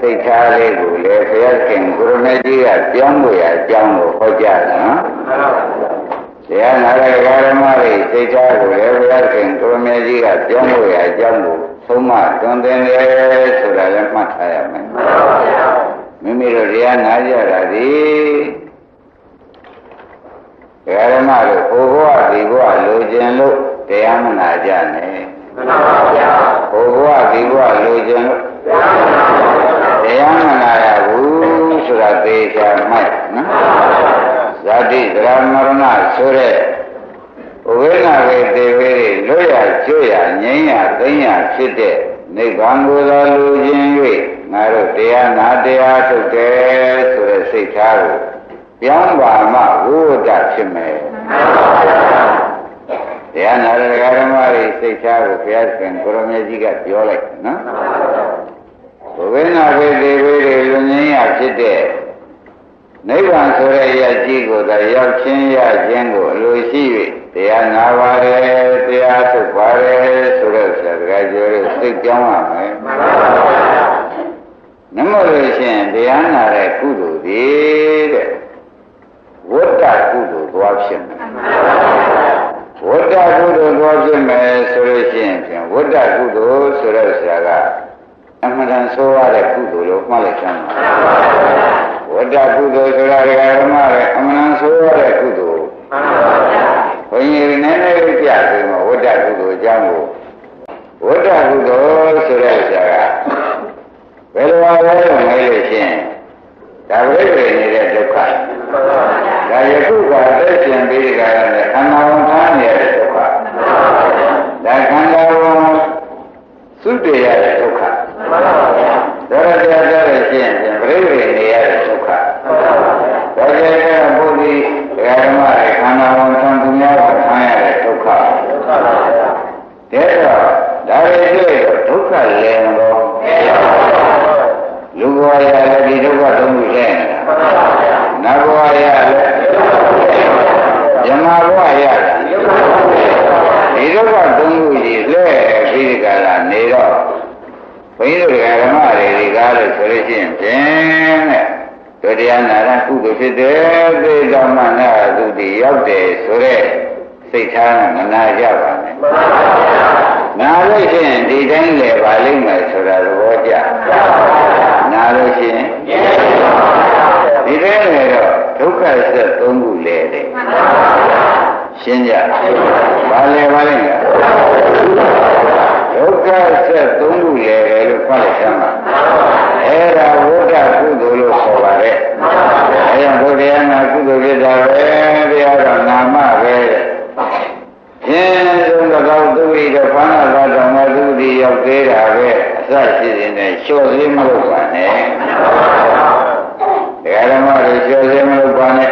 စိတ်ထားလေးကိုလည်းဘုရားခင်ကိုရမေကြီးကပြောင်းလို့ရအကြောင်းကိုဟောကြားတယ်နော်တရားနာတဲ့ဓမ္မတွေစိတ်ထားကိုလည်းဘုရားခင်ကိုရမေကြီးကပြောင်းလို့ရအကြောင်းကိုသုံးမတွင်တင်တယ်ဆိုတာလည်းမှတ်ထားရမယ်မိမိတို့တရားနာကြတာဒီဓမ္မတို့ဘိုးဘဝဒီဘဝလိုချင်လို့တရားမနာကြနဲ့မှန်ပါဗျာဘိုးဘဝဒီဘဝလိုချင်လို့တရားမနာရဘူး ဆိုတာသေချာမှတ်နော်ဇာတိသရမရဏဆိုတဲ့ဝိနာဝေတေဝေလွတ်ရကျွရငြိမ်းရသိမ်းရဖြစ်တဲ့နိဗ္ဗာန်ကိုသာလိုချင်၍ငါတို့တရားနာတရားထုတ်တယ်ဆိုတဲ့စိတ်ထားကိုပြောင်းပါမှဝိဝဒ္ဒဖြစ်မယ်တရားနာတဲ့ဓမ္မတွေစိတ်ထားကိုဘုရားရှင်ကိုရမေကြီးကပြောလိုက်နော်ဘဝိနာဝေဒေဝေတွေလူငင်းရဖြစ်တဲ့ နိဗ္ဗာန်ဆိုတဲ့အရာကြီးကိုသာရောက်ချင်းရခြင်းကိုအလိုရှိ၍တရားနာပါတယ်တရားထုတ်ပါတယ်ဆိုတဲ့ဆရာကြောတွေစိတ်ကြောင်းရမယ်မှန်ပါပါနမို့လို့ရှိရင်တရားနာတဲ့ကုသိုလ်ဒီတဲ့ဝတ္တကုသိုလ်သွားဖြစ်မယ်ဝတ္တကုသိုလ်သွားဖြစ်မယ်ဆိုလို့ရှိရင်ဖြင့်ဝတ္တကုသိုလ်ဆိုတဲ့ဆရာကအမှန်တန်ဆိုရတဲ့ကုသိုလ်လို့မှတ်လိုက်စမ်းပါဝ တ္တကုသိုလ်ဆိုတာဓမ္မရဲ့အမှန်တန်ဆိုရတဲ့ကုသိုလ်ဘုန်းကြီးနည်းနည်းလေးပြပြီးမှဝတ္တကုသိုလ်အကြောင်းကိုဝတ္တကုသိုလ်ဆိုတဲ့ဆရာကဘယ်လိုပါလဲလို့မေးလို့ရှိရင်ဒါပြိဋ္ဌိနေတဲ့ဒုက္ခဒါယခုကသက်ရှင်ပြီးကြရတဲ့ခန္ဓာဝန်ထားနေတဲ့ဒုက္ခဒါခန္ဓာဝန်သုတရ လည်းဒီဒုက္ခသုံးခုလဲနတ်ဘဝရလည်းယမဘဝရဒီဒုက္ခသုံးခုကြီးလဲပြီးဒီကလာနေတော့ဘုန်းကြီးတို့ဓမ္မတွေဒီကားလို့ဆိုလို့ရှိရင်ဖြင့်တဲ့တို့တရားနာရကုသိုလ်ဖြစ်တယ်သေတော်မှနာသူဒီရောက်တယ်ဆိုတဲ့စိတ်ထားမနာကြပါနဲ့နာလို့ရှိရင်ဒီတိုင်းလေပါလိမ့်မယ်ဆိုတာသဘောကျနာလို့ရှိရင်ဒီတိုင်းလေတော့ဒုက္ခဆက်သုံးခု လေတဲ့ရှင်းကြပါလေပါလိမ့်မယ်ဒုက္ခဆက်သုံးခုလေတယ်လို့ဖတ်လိုက်သမ်းပါအဲ့ဒါဝိဒ္ဓကုသိုလ်လို့ခေါ်ပါတယ်အဲဒါဘုရားနာကုသိုလ်ဖြစ်တာပဲတရားတော်နာမပဲတဲ့ရှင်းဆုံးတော့သူဝိတဘာနာသာတော်မသူဒီရောက်သေးတာပဲအစရှိနေတယ်လျှော့သေးမလို့ပါနဲ့တရားဓမ္မတွေလျှော့သေးမလို့ပါနဲ့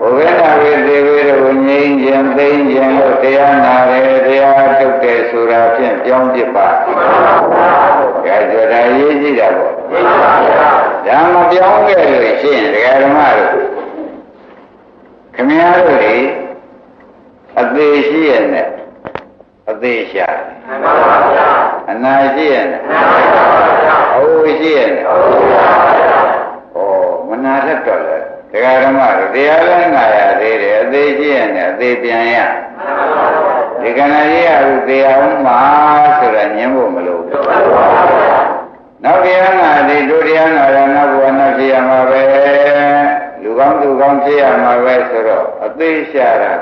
ဘုရားနာဝေသေဝေတို့ငြိမ်းခြင်းသိမ်းခြင်းတို့တရားနာတယ်တရားထုတ်တယ်ဆိုတာဖြင့်ပြောင်းပြပါဒါကြတာရေးကြည့်တာပေါ့ဒါမပြောင်းခဲ့လို့ရှိရင်တရားဓမ္မတို့ခမည်းတော်တွေအသေးရှိရဲ့နဲ့အသေးရှာအနာရှိရဲ့နဲ့အဝိရှိရဲ့နဲ့ဩမနာတတ်တော့လေ တရားဓမ္မတို့တရားလည်းနာရသေးတယ်အသေးရှိရဲ့နဲ့အသေးပြန်ရဒီကနေ့ရအခုတရားမှဆိုတာညင်းဖို့မလိုဘူးနောက်တရားနာဒီဒုတရားနာရနောက်ဘဝနောက်ဖြစ်ရမှာပဲလူကောင်းသူကောင်းဖြစ်ရမှာပဲဆိုတော့အသေးရှာတာ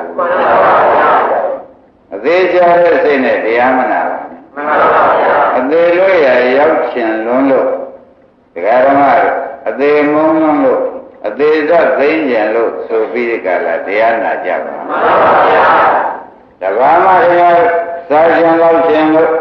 အသေးရှာတဲ့စိတ်နဲ့တရားမနာပါအသေးလို့ရရောက်ချင်လွန်းလို့ဒကာဓမ္မတို့အသေးမုန်းလွန်းလို့ အသေးသသိမ့်ကြံလို့ဆိုပြီးဒီကလာတရားနာကြပါမှန်ပါဗျာတဘာမှတရားစာကျင်လို့ခြင်းလို့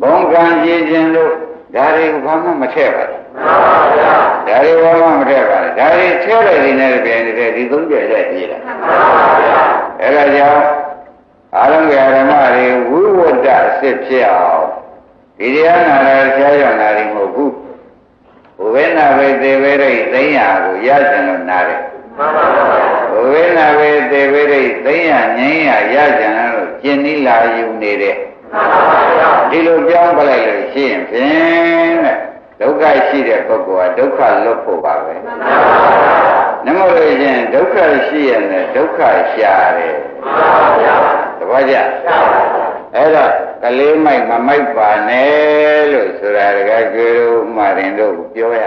ဘုံကံကြည်ခြင်းလို့ဒါတွေကိုဘာမှမထည့်ပါဘူးမှန်ပါဗျာဒါတွေဘာမှမထည့်ပါဘူးဒါတွေထည့်လိုက်နေတဲ့ပြင်နေတဲ့ဒီသုံးပြည့်လိုက်ပြည်တာမှန်ပါဗျာအဲဒါကြောင့်အာရုံကဓမ္မတွေဝိဝတ္တစစ်ဖြစ်အောင်ဒီတရားနာရဆရာရောက်လာတယ်မဟုတ်ဘူးဘုဝေနာဝေသေဝေရိတ် သိညာကိုရကြံလို့နားတယ်မှန်ပါဗျာဘုဝေနာဝေသေဝေရိတ်သိညာငြိမ်းရရကြံလို့ကျင်နိလာယူနေတဲ့ဒီလိုပြောင်းပလိုက်လို့ရှိရင်ဖြင့်တဲ့ဒုက္ခရှိတဲ့ပုဂ္ဂိုလ်ကဒုက္ခလွတ်ဖို့ပါပဲနမလို့ရင်ဒုက္ခရှိရင်လည်းဒုက္ခရှာတယ်သဘောကျအဲ့တော့ကလေးမိုက်မမိုက်ပါနဲ့လို့ဆိုတာတကယ်ကျွေးလို့မှရင်တို့ပြောရ